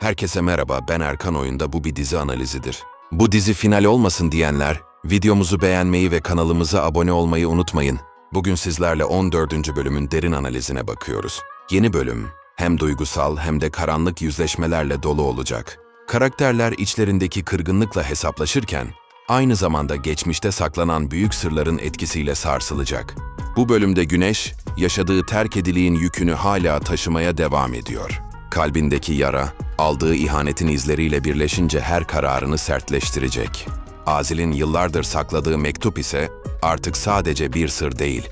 Herkese merhaba, ben Erkan Oyunda bu bir dizi analizidir. Bu dizi final olmasın diyenler, videomuzu beğenmeyi ve kanalımıza abone olmayı unutmayın. Bugün sizlerle 14. bölümün derin analizine bakıyoruz. Yeni bölüm, hem duygusal hem de karanlık yüzleşmelerle dolu olacak. Karakterler içlerindeki kırgınlıkla hesaplaşırken, aynı zamanda geçmişte saklanan büyük sırların etkisiyle sarsılacak. Bu bölümde Güneş, yaşadığı terk ediliğin yükünü hala taşımaya devam ediyor. Kalbindeki yara, aldığı ihanetin izleriyle birleşince her kararını sertleştirecek. Azil'in yıllardır sakladığı mektup ise artık sadece bir sır değil,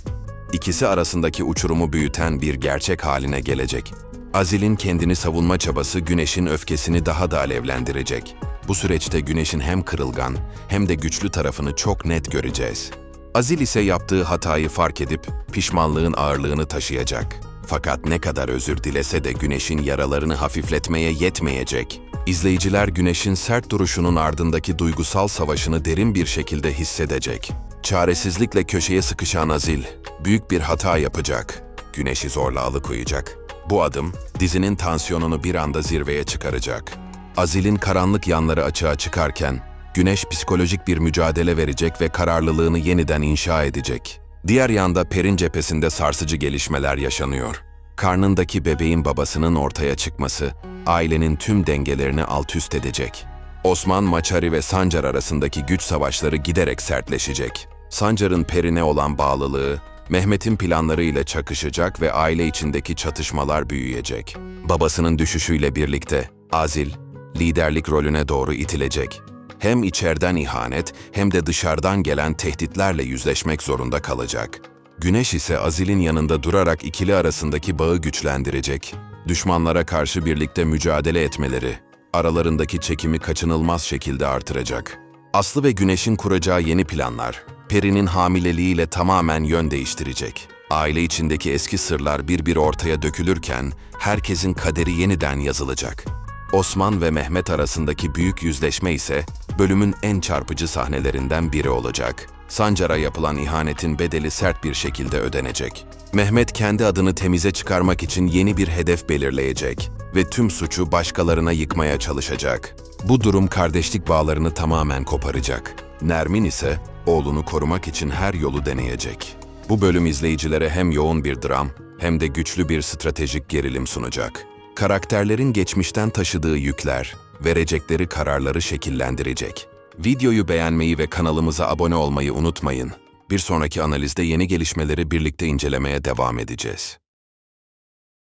ikisi arasındaki uçurumu büyüten bir gerçek haline gelecek. Azil'in kendini savunma çabası Güneş'in öfkesini daha da alevlendirecek. Bu süreçte Güneş'in hem kırılgan hem de güçlü tarafını çok net göreceğiz. Azil ise yaptığı hatayı fark edip pişmanlığın ağırlığını taşıyacak. Fakat ne kadar özür dilese de Güneş'in yaralarını hafifletmeye yetmeyecek. İzleyiciler Güneş'in sert duruşunun ardındaki duygusal savaşını derin bir şekilde hissedecek. Çaresizlikle köşeye sıkışan Azil, büyük bir hata yapacak. Güneş'i zorla alıkoyacak. Bu adım, dizinin tansiyonunu bir anda zirveye çıkaracak. Azil'in karanlık yanları açığa çıkarken, Güneş psikolojik bir mücadele verecek ve kararlılığını yeniden inşa edecek. Diğer yanda Per'in cephesinde sarsıcı gelişmeler yaşanıyor. Karnındaki bebeğin babasının ortaya çıkması, ailenin tüm dengelerini alt üst edecek. Osman, Maçari ve Sancar arasındaki güç savaşları giderek sertleşecek. Sancar'ın Perine olan bağlılığı, Mehmet'in planlarıyla çakışacak ve aile içindeki çatışmalar büyüyecek. Babasının düşüşüyle birlikte Azil, liderlik rolüne doğru itilecek. Hem içeriden ihanet hem de dışarıdan gelen tehditlerle yüzleşmek zorunda kalacak. Güneş ise Azil'in yanında durarak ikili arasındaki bağı güçlendirecek. Düşmanlara karşı birlikte mücadele etmeleri, aralarındaki çekimi kaçınılmaz şekilde artıracak. Aslı ve Güneş'in kuracağı yeni planlar, Peri'nin hamileliğiyle tamamen yön değiştirecek. Aile içindeki eski sırlar bir bir ortaya dökülürken herkesin kaderi yeniden yazılacak. Osman ve Mehmet arasındaki büyük yüzleşme ise bölümün en çarpıcı sahnelerinden biri olacak. Sancar'a yapılan ihanetin bedeli sert bir şekilde ödenecek. Mehmet kendi adını temize çıkarmak için yeni bir hedef belirleyecek ve tüm suçu başkalarına yıkmaya çalışacak. Bu durum kardeşlik bağlarını tamamen koparacak. Nermin ise oğlunu korumak için her yolu deneyecek. Bu bölüm izleyicilere hem yoğun bir dram hem de güçlü bir stratejik gerilim sunacak. Karakterlerin geçmişten taşıdığı yükler, verecekleri kararları şekillendirecek. Videoyu beğenmeyi ve kanalımıza abone olmayı unutmayın. Bir sonraki analizde yeni gelişmeleri birlikte incelemeye devam edeceğiz.